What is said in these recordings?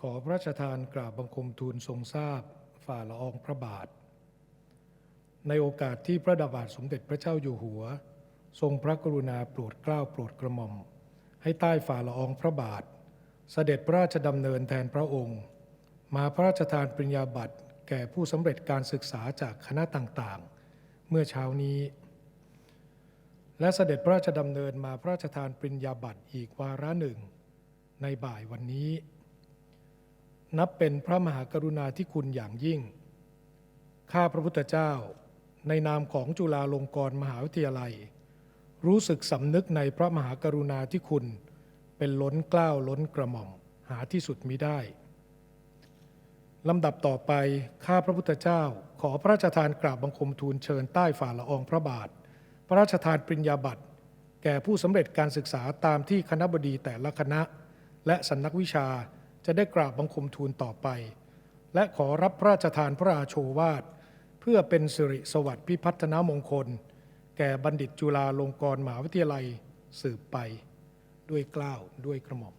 ขอพระราชทานกราบบังคมทูลทรงทราบฝ่าละอองพระบาท ในโอกาสที่พระดาบาทสมเด็จพระเจ้าอยู่หัว ทรงพระกรุณาโปรดเกล้าโปรดกระหม่อม ให้ใต้ฝ่าละอองพระบาท เสด็จพระราชดำเนินแทนพระองค์ มาพระราชทานปริญญาบัตรแก่ผู้สำเร็จการศึกษาจากคณะต่างๆ เมื่อเช้านี้ และเสด็จพระราชดำเนินมาพระราชทานปริญญาบัตรอีกวาระหนึ่ง ในบ่ายวันนี้ นับเป็นพระมหากรุณาธิคุณอย่างยิ่ง ข้าพระพุทธเจ้า ในนามของจุฬาลงกรณ์มหาวิทยาลัย รู้สึกสำนึกในพระมหากรุณาธิคุณ เป็นล้นเกล้าวล้นกระหม่อมหาที่สุดมิได้ลำดับต่อไปข้าพระพุทธเจ้า ขอพระราชทานกราบบังคมทูลเชิญใต้ฝ่าละอองพระบาท พระราชทานปริญญาบัตรแก่ผู้สำเร็จการศึกษาตามที่คณะบดีแต่ละคณะ และสำนักวิชา จะได้กราบบังคมทูลต่อไป และขอรับพระราชทานพระราโชวาท เพื่อเป็นสิริสวัสดิ์พิพัฒนามงคล แก่บัณฑิตจุฬาลงกรณ์มหาวิทยาลัยสืบไป ด้วยเกล้าวด้วยกระหม่อม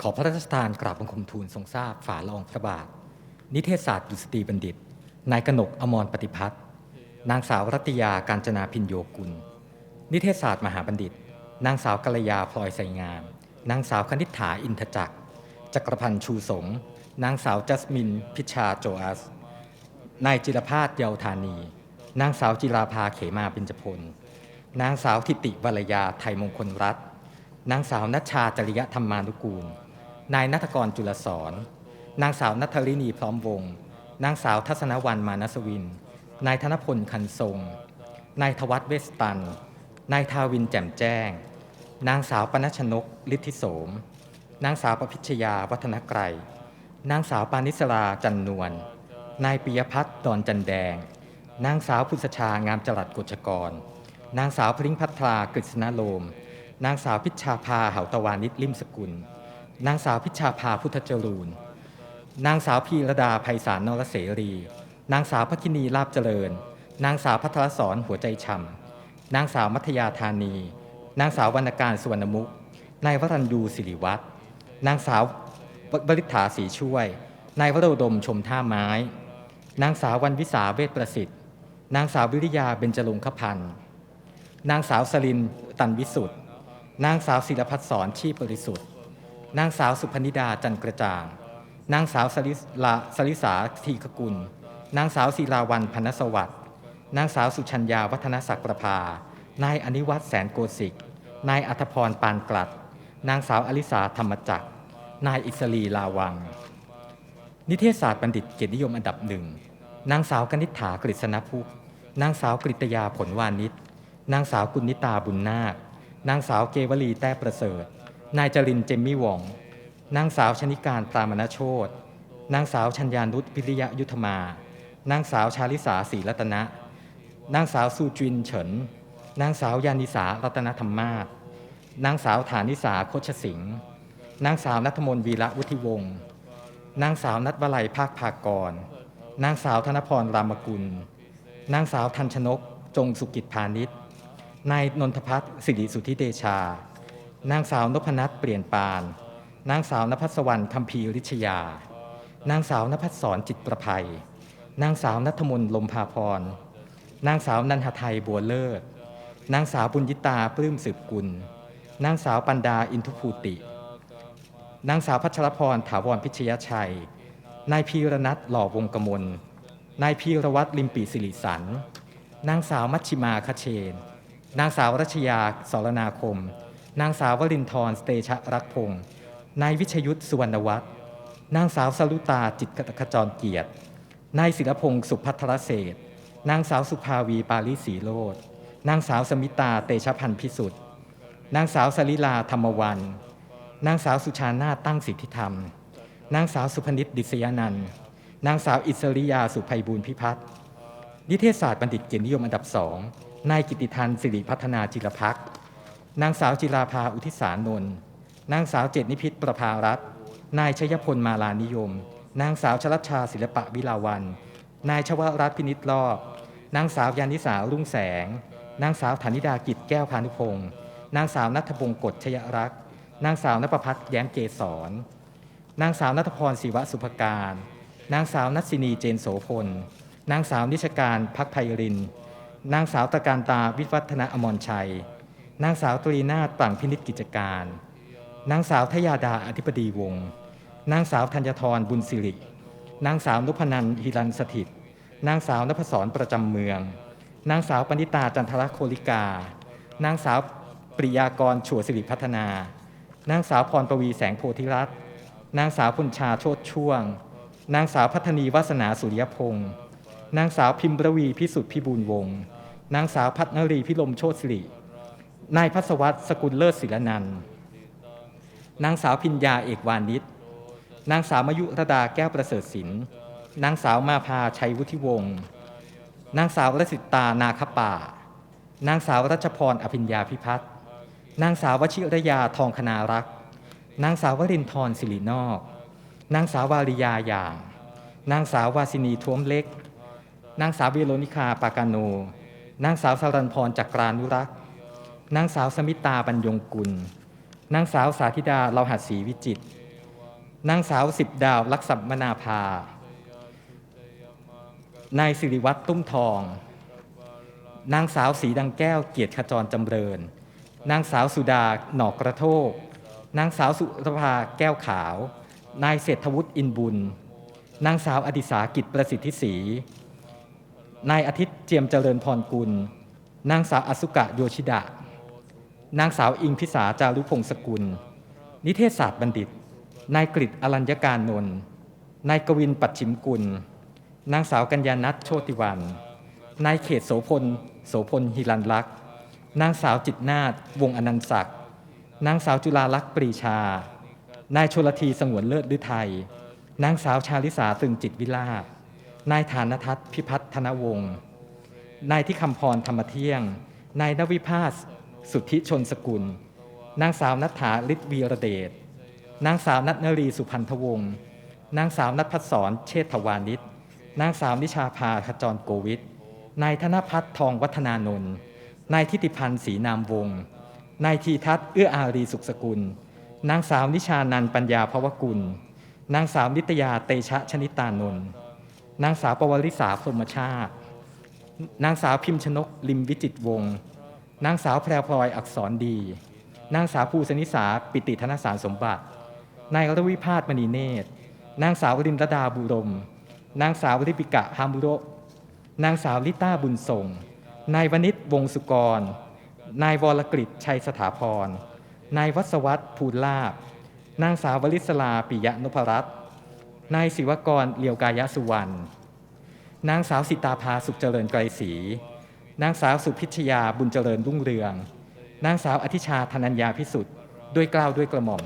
ขอพระราชทานกราบบังคมทูลทรงทราบฝ่าละอองพระบาท นิเทศศาสตร์ดุษฎีบัณฑิต นายกนกอมรปฏิพัฒน์นางสาวรัตยาการจนาพินโยกุล นิเทศศาสตร์มหาบัณฑิต นางสาวกัลยาพลอยใสงาม นางสาวคณิษฐาอินทจักร จักรพันธ์ชูสงนางสาวจัสมิน พิชาโจอัส นายจิรพาสเยาวธานี นางสาวจิราภาเขมาเบญจพล นางสาวทิติวรยาไทยมงคลรัตน์นางสาวนัชชาจริยธรรมานุกูล นายนัทกรจุลสอน นางสาวนัทรินีพร้อมวง นางสาวทัศนวันมานสวิน นายธนพลคันทรง นายทวัตเวสตัน นายทาวินแจ่มแจ้ง นางสาวปนัชนกฤทธิโสม นางสาวประพิชยาวัฒนไกร นางสาวปานิสราจันนวล นายปิยพัฒน์ดอนจันแดง นางสาวพุทธชางามจรัสกฎชกร นางสาวพริ้งพัทรากฤษณโลม นางสาวพิชชาภาเหาตวานิชลิมสกุล นางสาวพิชชาภาพุทธจรูน นางสาวพีระดาไพศาลนรเสรี นางสาวพักินีลาบเจริญ นางสาวพัทรสอนหัวใจช่ำนางสาวมัธยาธานี นางสาววรรณการสุวรรณมุกนายวรัญยูสิริวัฒน์นางสาวบริษฐาสีช่วย นายวรดมชมท่าไม้ นางสาววันวิสาเวทประสิทธิ์ นางสาววิริยาเบญจลงคพันธ์นางสาวสลินตันวิสุทธ์นางสาวศิลพัฒสอนชีพบริสุทธิ์ นางสาวสุพนิดาจันกระจ่าง นางสาวสลิลาสลิสาทีคกุล นางสาวศิลาวันพนสวัสดิ์นางสาวสุชัญญาวัฒนศักดิ์ประภา นายอนิวัฒน์แสนโกสิก นายอัธพรปานกลัด นางสาวอลิสาธรรมจักร นายอิสรีลาวัง นิเทศศาสตร์บัณฑิตเกียรตินิยมอันดับหนึ่ง นางสาวกนิษฐากฤษณพุกนางสาวกริตยาผลวานิช นางสาวกุณนิตาบุญนาคนางสาวเกวลีแต้ประเสริฐ นายจรินเจมมี่วอง นางสาวชนิการตามนโชตนางสาวชัญญานุชพิริยยุทธมา นางสาวชาลิสาศรีรัตนะ นางสาวซูจินเฉิน นางสาวยานิสารัตนธรรมาศนางสาวฐานิสาโคชสิงห์นางสาวนัทมนวีระวุฒิวงศ์นางสาวนัทวลัยภาคภากร นางสาวธนพรรามกุล นางสาวทันชนก จงสุกิจพาณิชย์นายนนทพัฒน์สิริสุทธิเดชา นางสาวนพนัทเปลี่ยนปาน นางสาวนภัสวรรณคำพีริชยา นางสาวนภัสสรจิตประภัย นางสาวนัทมนลมพาพร นางสาวนันทไทยบัวเลิศ นางสาวบุญยิตาปลื้มสืบกุล นางสาวปันดาอินทุภูติ นางสาวพัชรพรถาวรพิชยชัย นายพีรนัทหล่อวงกมล นายพีรวัตรลิมปีสิริสัน นางสาวมัชชิมาคเชน นางสาวรัชยาสรนาคม นางสาววลินทร์สเตชะรักพงศ์นายวิชยุทธสุวรรณวัฒน์นางสาวสรุตาจิตรขจรเกียรติ นายศิลพงศ์สุพัทรเศษ นางสาวสุภาวีปาลิสีโรด นางสาวสมิตาเตชะพันธ์พิสุทธิ์ นางสาวสลิลาธรรมวัน นางสาวสุชานาตั้งสิทธิธรรม นางสาวสุพนิษฐ์ดิษยานันท์นางสาวอิสริยาสุภัยบูรณพิพัฒน์นิเทศศาสตร์บัณฑิตเกียรตินิยมอันดับสองนายกิติทันสิริพัฒนาจิรพักนางสาวจิราภาอุทิสานนท์นางสาวเจตนิพิษประภารัตน์นายชยพลมาลานิยม นางสาวชลัชชาศิลปะวิลาวัน นายชวรัตนพินิจรอบ นางสาวยานิสารุ่งแสง นางสาวธนิดากิจแก้วพานุพงศ์นางสาวนัทบงกฎชยรักษ์ นางสาวนภพัฒน์แย้มเกษร นางสาวนัทพรศิวะสุภการ นางสาวนัทศินีเจนโสพล นางสาวนิชการพักไพริน นางสาวตะการตาวิวัฒนาอมรชัย นางสาวตรีนาถปลั่งพินิจกิจการ นางสาวทยาดาอธิบดีวงศ์นางสาวธัญทรบุญสิริ นางสาวนพนันฮิรันสถิต นางสาวนพศรประจำเมือง นางสาวปณิตาจันทรโคลิกา นางสาวปริยากรฉัวสิริพัฒนา นางสาวพรปวีแสงโพธิรัตน์นางสาวพุญชาโชตช่วง นางสาวพัฒนีวาสนาสุริยพงศ์นางสาวพิมประวีพิสุทธิ์พิบูลวงศ์นางสาวพัฒนรีพิลมโชติสิริ นายพัสวัตรสกุลเลิศศิลนันท์นางสาวพิญญาเอกวานิชนางสาวมายุรดาแก้วประเสริฐศิลป์นางสาวมาพาชัยวุฒิวงศ์ นางสาวรสิตานาคป่า นางสาวรัชพรอภิญญาพิพัฒน์นางสาววชิรยาทองคณารักษ์นางสาววรินทร์สิรินอก นางสาววาริยาอย่าง นางสาววาสินีท้วมเล็ก นางสาวเวโรนิคาปากาโน นางสาวสารันพรจักรานุรักษ์ นางสาวสมิตาบรรยงกุล นางสาวสาธิดาเราหัดศรีวิจิต นางสาวสิบดาวลักษมนาภา นายสิริวัตรตุ้มทอง นางสาวสีดังแก้วเกียรติขจรจำเริญ นางสาวสุดาหนอกกระโทก นางสาวสุรภาแก้วขาว นายเศรษฐวุฒิอินบุญ นางสาวอดิสากิจประสิทธิศรีนายอาทิตย์เจียมเจริญพรกุล นางสาวอสุกะโยชิดะ นางสาวอิงพิสาจารุพงศกุล นิเทศศาสตร์บัณฑิต นายกฤษอรัญญการนนท์นายกวินปัดชิมกุล นางสาวกัญญานัทโชติวัน นายเขตโสพล โสพลฮิรันลักษ์ นางสาวจิตนาถวงอนันต์ศักดิ์ นางสาวจุฬาลักษณ์ปรีชา นายชลทีสงวนเลิศฤทัย นางสาวชาลิสาตึงจิตวิลาศนายฐานทัศน์พิพัฒนวงศ์ นายที่คำพรธรรมเที่ยง นายนวิภาสสุทธิชนสกุล นางสาวนัฐาฤทธิวีระเดช นางสาวนัทนรีสุพันธวงศ์ นางสาวนัทพัฒสรเชษฐวานิช นางสาวนิชาภาขจรโกวิทนายธนพัฒน์ทองวัฒนานนท์นายทิติพันธ์ศรีนามวงศ์นายทีทัศน์เอื้ออารีสุขสกุล นางสาวนิชานันปัญญาภวกุล นางสาวนิตยาเตชะชนิตานนท์นางสาวปวริษาพรมชาติ นางสาวพิมพ์ชนกลิมวิจิตวงศ์นางสาวแพรพลอยอักษรดี นางสาวภูสนิสาปิติธนสารสมบัติ นายรวิพาสมณีเนตร นางสาวรินรดาบุรม นางสาวริปิกะฮามุโรนางสาวลิต้าบุญส่ง นายวณิชวงสุกร นายวรกฤษชัยสถาพร นายวัศวัตรภูลาบ นางสาววลิศลาปิยะนพรัตน์นายศิวกรเลียวกายสุวรรณ นางสาวสิตาภาสุขเจริญไกรศรีนางสาวสุพิชยาบุญเจริญรุ่งเรือง นางสาวอธิชาธนัญญาพิสุทธิ์ด้วยกล้าวด้วยกระหม่อม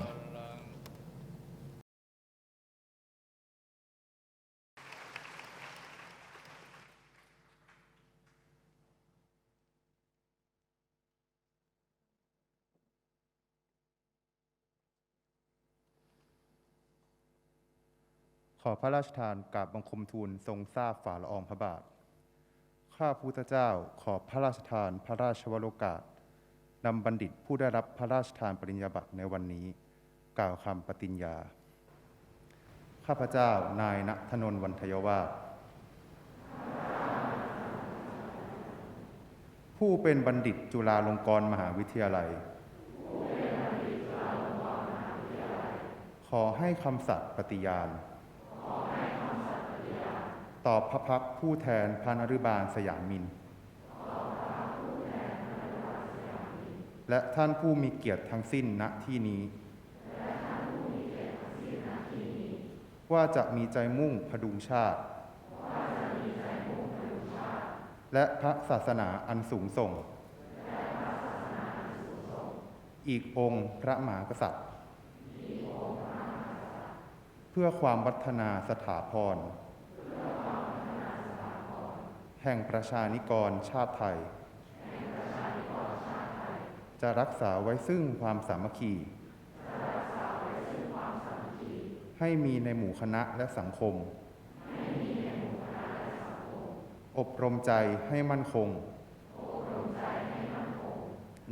ข อพระราชทานกราบบังคมทูลทรงทราบฝ่าละอองพระบาท ข้าพุทธเจ้าขอพระราชทานพระราชวโรกาสนำบัณฑิตผู้ได้รับพระราชทานปริญญาบัตรในวันนี้ กล่าวคำปฏิญญา ข้าพเจ้านายณธนนท์วันทยวาสผู้เป็นบัณฑิตจุฬาลงกรณ์มหาวิทยาลัย ขอให้คำสัตย์ปฏิญาณ ต่อพระพักผู้แทนพระนรุบาลสยามมิน และท่านผู้มีเกียรติทั้งสิ้นณที่นี้ ว่าจะมีใจมุ่งพดุงชาติ และพระศาสนาอันสูงส่ง อีกองค์พระมหากษัตริย์ เพื่อความวัฒนาสถาพร แห่งประชานิกรชาติไทย จะรักษาไว้ซึ่งความสามัคคี ให้มีในหมู่คณะและสังคม อบรมใจให้มั่นคง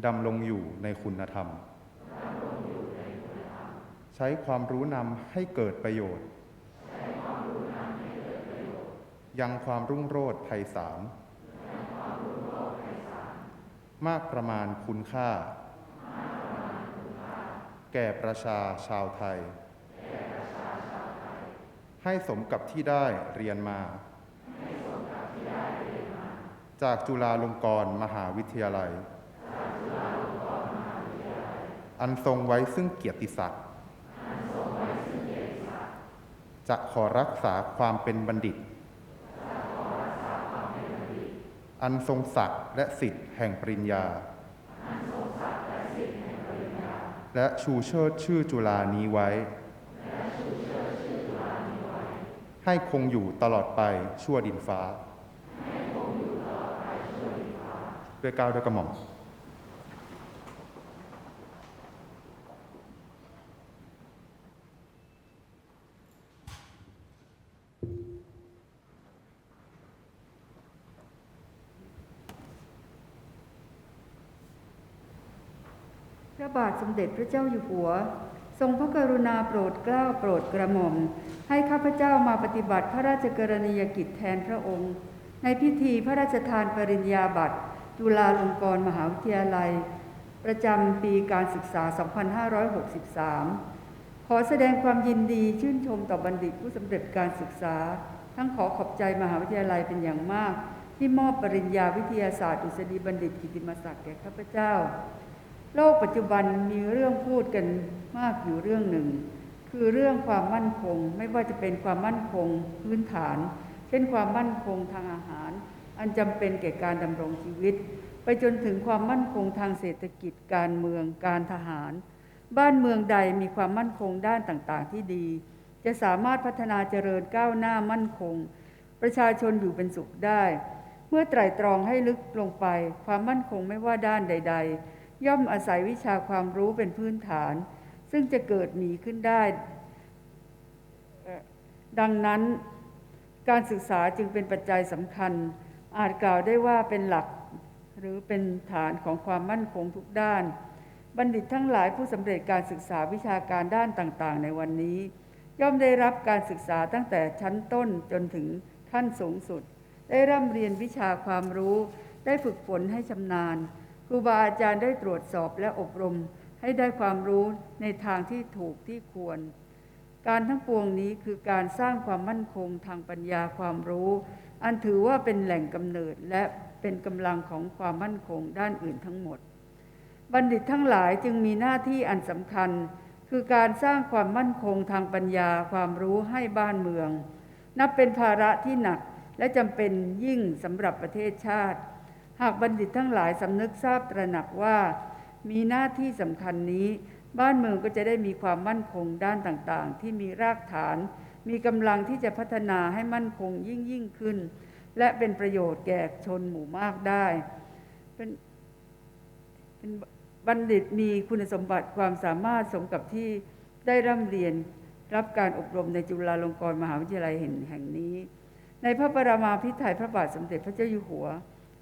ดำรงอยู่ในคุณธรรม ใช้ความรู้นำให้เกิดประโยชน์ ยังความรุ่งโรจน์ไพศาลมากประมาณคุณค่า แก่ประชาชาวไทย ให้สมกับที่ได้เรียนมา จากจุฬาลงกรณ์มหาวิทยาลัย อันทรงไว้ซึ่งเกียรติศักดิ์จะขอรักษาความเป็นบัณฑิต อันทรงศักดิ์และสิทธิ์แห่งปริญญา และชูเชิดชื่อจุฬานี้ไว้ ให้คงอยู่ตลอดไปชั่วดินฟ้า ด้วยเกล้าวด้วยกระหม่อม พระบาทสมเด็จพระเจ้าอยู่หัว ทรงพระกรุณาโปรดเกล้าโปรดกระหม่อม ให้ข้าพเจ้ามาปฏิบัติพระราชกรณียกิจแทนพระองค์ ในพิธีพระราชทานปริญญาบัตรจุฬาลงกรณ์มหาวิทยาลัย ประจำปีการศึกษา 2563 ขอแสดงความยินดีชื่นชมต่อบัณฑิตผู้สำเร็จการศึกษา ทั้งขอขอบใจมหาวิทยาลัยเป็นอย่างมาก ที่มอบปริญญาวิทยาศาสตร์ดุษฎีบัณฑิตกิตติมศักดิ์แก่ข้าพเจ้า โลกปัจจุบันมีเรื่องพูดกันมากอยู่เรื่องหนึ่ง คือเรื่องความมั่นคง ไม่ว่าจะเป็นความมั่นคงพื้นฐาน เช่นความมั่นคงทางอาหาร อันจำเป็นแก่การดำรงชีวิต ไปจนถึงความมั่นคงทางเศรษฐกิจการเมืองการทหาร บ้านเมืองใดมีความมั่นคงด้านต่างๆ ที่ดี จะสามารถพัฒนาเจริญก้าวหน้ามั่นคง ประชาชนอยู่เป็นสุขได้ เมื่อไตร่ตรองให้ลึกลงไป ความมั่นคงไม่ว่าด้านใด ๆ ย่อมอาศัยวิชาความรู้เป็นพื้นฐาน ซึ่งจะเกิดมีขึ้นได้ ดังนั้นการศึกษาจึงเป็นปัจจัยสำคัญ อาจกล่าวได้ว่าเป็นหลักหรือเป็นฐานของความมั่นคงทุกด้าน บัณฑิตทั้งหลายผู้สำเร็จการศึกษาวิชาการด้านต่างๆ ในวันนี้ ย่อมได้รับการศึกษาตั้งแต่ชั้นต้นจนถึงขั้นสูงสุด ได้ร่ำเรียนวิชาความรู้ ได้ฝึกฝนให้ชำนาญ รูบาอาจารย์ได้ตรวจสอบและอบรมให้ได้ความรู้ในทางที่ถูกที่ควร การทั้งปวงนี้คือการสร้างความมั่นคงทางปัญญาความรู้ อันถือว่าเป็นแหล่งกำเนิดและเป็นกำลังของความมั่นคงด้านอื่นทั้งหมด บัณฑิตทั้งหลายจึงมีหน้าที่อันสำคัญ คือการสร้างความมั่นคงทางปัญญาความรู้ให้บ้านเมือง นับเป็นภาระที่หนักและจำเป็นยิ่งสำหรับประเทศชาติ หากบัณฑิตทั้งหลายสำนึกทราบตระหนักว่า มีหน้าที่สำคัญนี้ บ้านเมืองก็จะได้มีความมั่นคงด้านต่างๆ ที่มีรากฐาน มีกำลังที่จะพัฒนาให้มั่นคงยิ่งยิ่งขึ้น และเป็นประโยชน์แก่ชนหมู่มากได้ เป็นเป็นบัณฑิตมีคุณสมบัติความสามารถสมกับที่ได้ร่ำเรียนรับการอบรมในจุฬาลงกรณ์มหาวิทยาลัยแห่งนี้ ในพระปรามาภิไธยพระบาทสมเด็จพระเจ้าอยู่หัว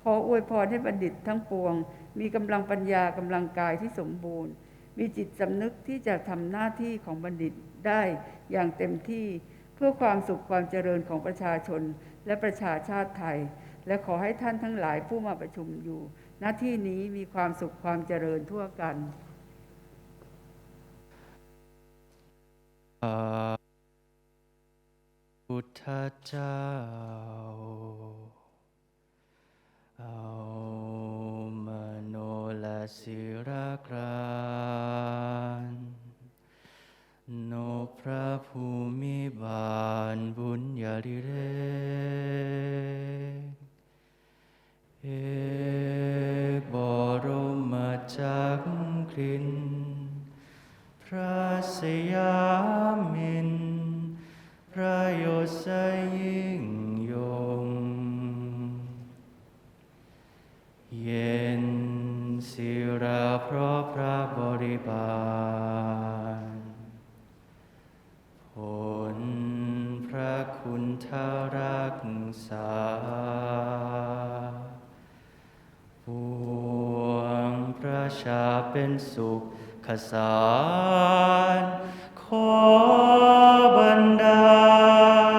ขออวยพรให้บัณฑิตทั้งปวง มีกำลังปัญญากำลังกายที่สมบูรณ์ มีจิตสำนึกที่จะทำหน้าที่ของบัณฑิตได้อย่างเต็มที่เพื่อความสุขความเจริญของประชาชนและประชาชาติไทย และขอให้ท่านทั้งหลายผู้มาประชุมอยู่ หน้าที่นี้มีความสุขความเจริญทั่วกันพุทธเจ้า เอามโนละศิรกรา รักษาปวงประชาเป็นสุขขสารขอบรรดา